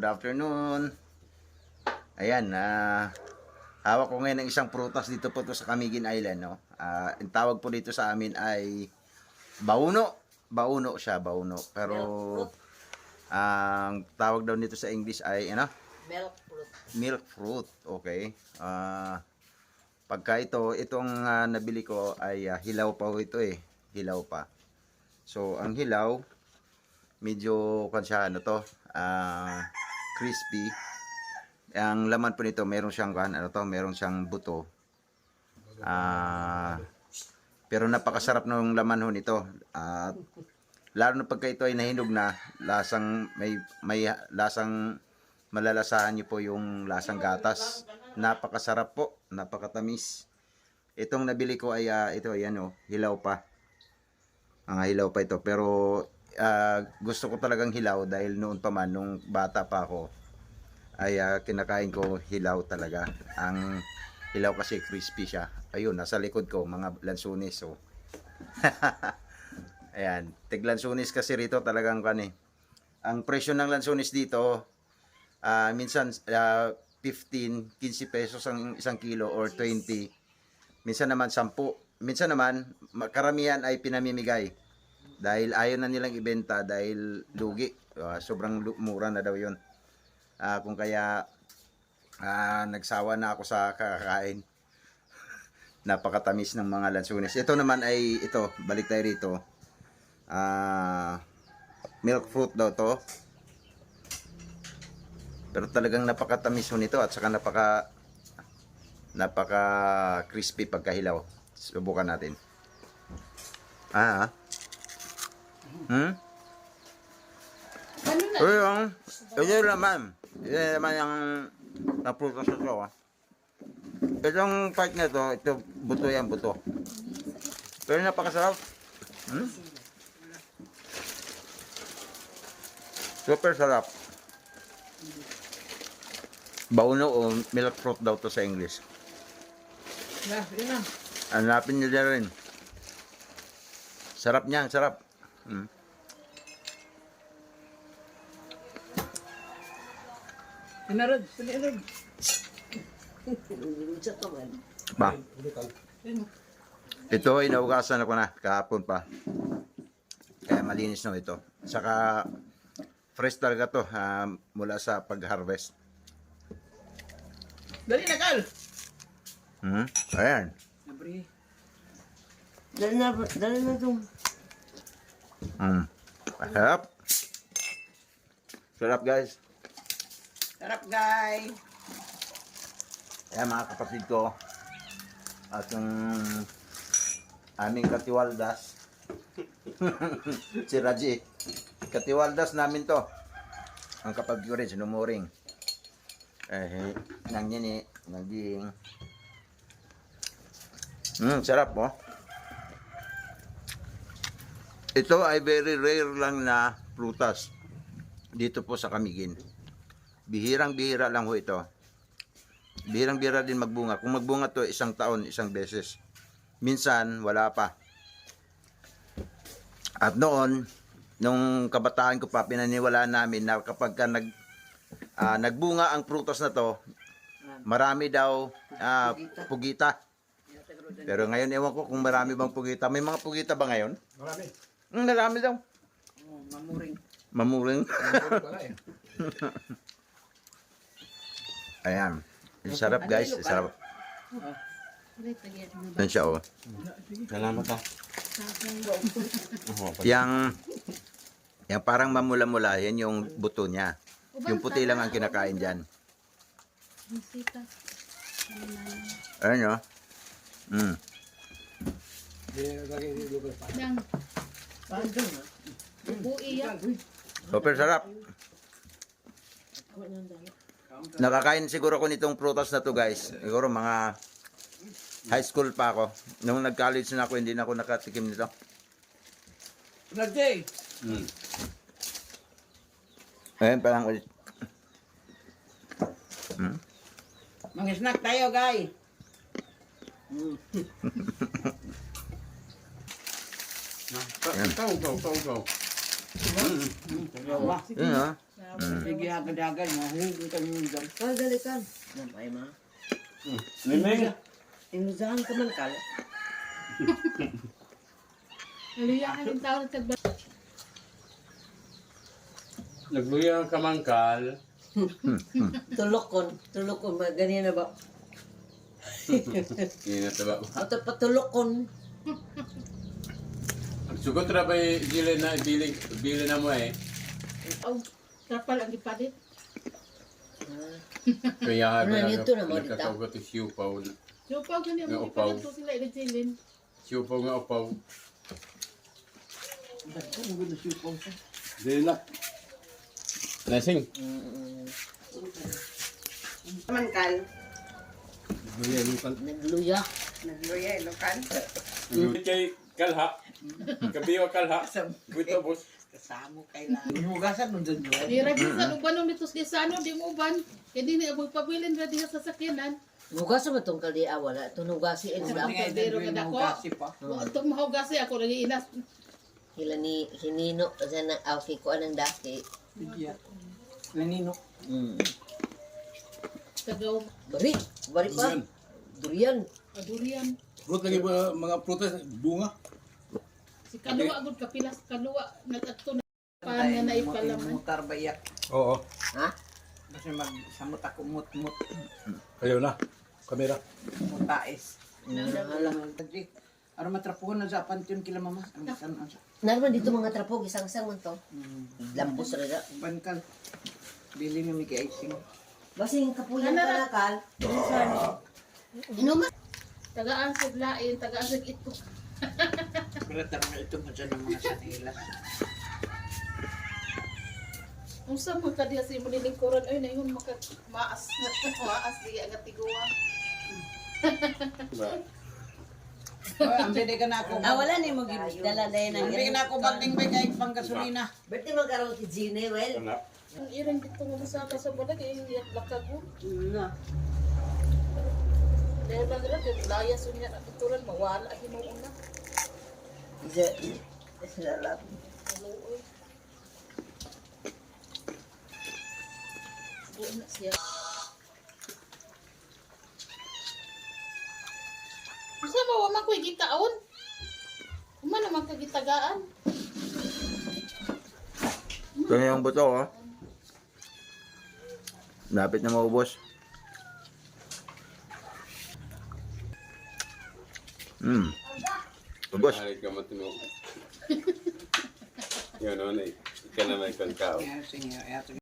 Good afternoon. Ayan, ah hawak ko ngayon ng isang prutas dito po to sa Camiguin Island, no? Ah, ang tawag po dito sa amin ay bauno. Bauno siya, bauno. Pero ang tawag daw nito sa English ay ano? Milk fruit. Milk fruit. Okay. Ah pagka ito, itong ah, nabili ko ay ah, hilaw pa ito eh. Hilaw pa. So, ang hilaw medyo kan siya ano to, ah crispy. Ang laman po nito, meron siyang kan, ano to, meron siyang buto. Ah pero napakasarap ng laman ho nito. At lalo na pagka ito ay nahinog na, lasang may may lasang malalasahan niyo po yung lasang gatas. Napakasarap po, napakatamis. Itong nabili ko ay ah, ito ayan oh, hilaw pa. Ang hilaw pa ito pero ah, gusto ko talagang hilaw dahil noon pa man nung bata pa ako ay ah, kinakain ko hilaw talaga. Ang hilaw kasi crispy siya. Ayun, nasa likod ko mga lansunis oh. Ayan, tig lansunis kasi rito talagang kan eh. Ang presyo ng lansunis dito ah, minsan ah, 15, 15 pesos ang isang kilo or 20. Minsan naman 10. Minsan naman ma- karamihan ay pinamimigay. Dahil ayaw na nilang ibenta dahil lugi. Ah, sobrang mura na daw 'yon. Ah, kung kaya ah, nagsawa na ako sa kakakain. Napakatamis ng mga lansunis. Ito naman ay ito, balik tayo rito. Ah, milk fruit daw to. Pero talagang napakatamis ho nito at saka napaka napaka crispy pagkahilaw. Subukan natin. Ah. Hmm? Ano na? Uy, yung, ito naman. Ito naman yung naprutas sa ito. ah. Itong part na to, ito, buto yan, buto. Pero napakasarap. Hmm? Super sarap. Bauno o milk fruit daw to sa English. Yeah, yun na. Hanapin nila rin. Sarap niya, sarap. Hmm. Sinarod, sinarod. Sa kawan. Ba? Ito ay naugasan ako na kahapon pa. Kaya malinis na ito. Saka fresh talaga to ah, mula sa pag-harvest. Dali na, Kal. Hmm? Ayan. Dali na, dali na itong Hmm. Sarap. Sarap guys. Sarap, guys. Kaya mga kapatid ko at yung aming katiwaldas si Raji katiwaldas namin to ang kapag ko rin sinumuring eh nang nini naging mm, sarap oh ito ay very rare lang na prutas dito po sa Kamigin bihirang bihira lang ho ito Birang-bira din magbunga. Kung magbunga to isang taon, isang beses. Minsan, wala pa. At noon, nung kabataan ko pa, pinaniwalaan namin na kapag ka nag, ah, nagbunga ang prutas na to, marami daw ah, pugita. Pero ngayon, ewan ko kung marami bang pugita. May mga pugita ba ngayon? Marami. Mm, marami daw. Oh, mamuring. Mamuring. Marami pala eh. Ayan. Ang sarap guys. Ang sarap. Yan siya oh. Salamat ha. Yang yang parang mamula-mula, yan yung buto niya. Yung puti lang ang kinakain diyan. Ayun oh. Mm. Yang bui ya. Super sarap. Nakakain siguro ko nitong prutas na to guys. Siguro mga high school pa ako. Nung nag-college na ako, hindi na ako nakatikim nito. Rajay. Ayun, parang ulit. Hmm? Mang-snack tayo, guys. Ikaw, ikaw, ikaw, ikaw. Dalawa. Yun ah. Sige, agad-agad. Mahugin kami dyan. Kal, dalikan. Nampay ma. Mimeng. Inusahan ka man, Kal. Naliyakan yung tao sa Nagluya ka man, Kal. Tulokon. Tulokon. Ganyan na ba? Inataba. At patulokon. Sugot na ba yung bili na, bili, bili na mo eh. Oh, trapal ang ipalit. Kaya Ano, habi nito na mo dito? Nakatawag ito siupaw. Yung pag ganyan Nga mo upaw. ipalit ko sila ilitsilin. Siupaw nga upaw. Dili na. Nasing. Naman, Kal. Nagluya lukal. Nagluya. Nagluya, lokal. Kay Kalha. Kabiwa Kalha. Buto boss. Kasamo kailangan. Hinugasan nun dyan yun. Di ragi sa uban nung dito sa ano, di mo uban. Kaya di na aboy pabilin ra diha sa sakyanan. Nugas ba itong kaldi ah, wala. Ito nugasi. Ito nga, pero dyan kada ko. hinugasi pa. Wa to mahugasi ako lagi inas. Hila ni Hinino. Kasi na, okay ko anang daki. Bigyan. Lanino. Mm. Tagaw Bari. Bari pa. Durian. Adurian. Fruit lagi ba mga prutas bunga? Si kaluwa gud kapilas kaluwa nag-adto na pan nga naipalaman. Mutar ba iyak? Oo. Ha? Kasi magsamot ako mut-mut. Ayaw na. Kamera. Mutais. Nahala. Tadi. Ara matrapuhan na sa pantion kila mama. Ang san ang sa. Naman dito mga trapog. Isang-isang man to. Lambos rin na. Bankal. Bili nga may icing. Basing kapuyan ka na, Kal. Inuman. Tagaan sa lain, tagaan sa ito. Pero tarang ito mo dyan ng mga sanilas. Unsa man ka diha sa imong lingkuran ay nayon maka maas na maas diya nga tiguwa. Oh, ang bili ka na ako. Ah, wala ni mo dala dahil Ang bili ka na ako bagting bay kahit pang gasolina. Berti magkaroon si Gine, well. Ang irang dito nga masaka sa balag ay iyak lakago. Na. Dahil lang rin, kaya laya so niya na tutulan, mawala hinuon na. Isa, isa lang. Maluoy. Buo na siya. Masa ba man ko'y gitaon? Uma naman ka gitagaan. Ito na yung buto oh. Lapit na maubos. Hmm. Ubos. Halit ka matino. Yun, ano eh. Ika na may. Kaya sige, ato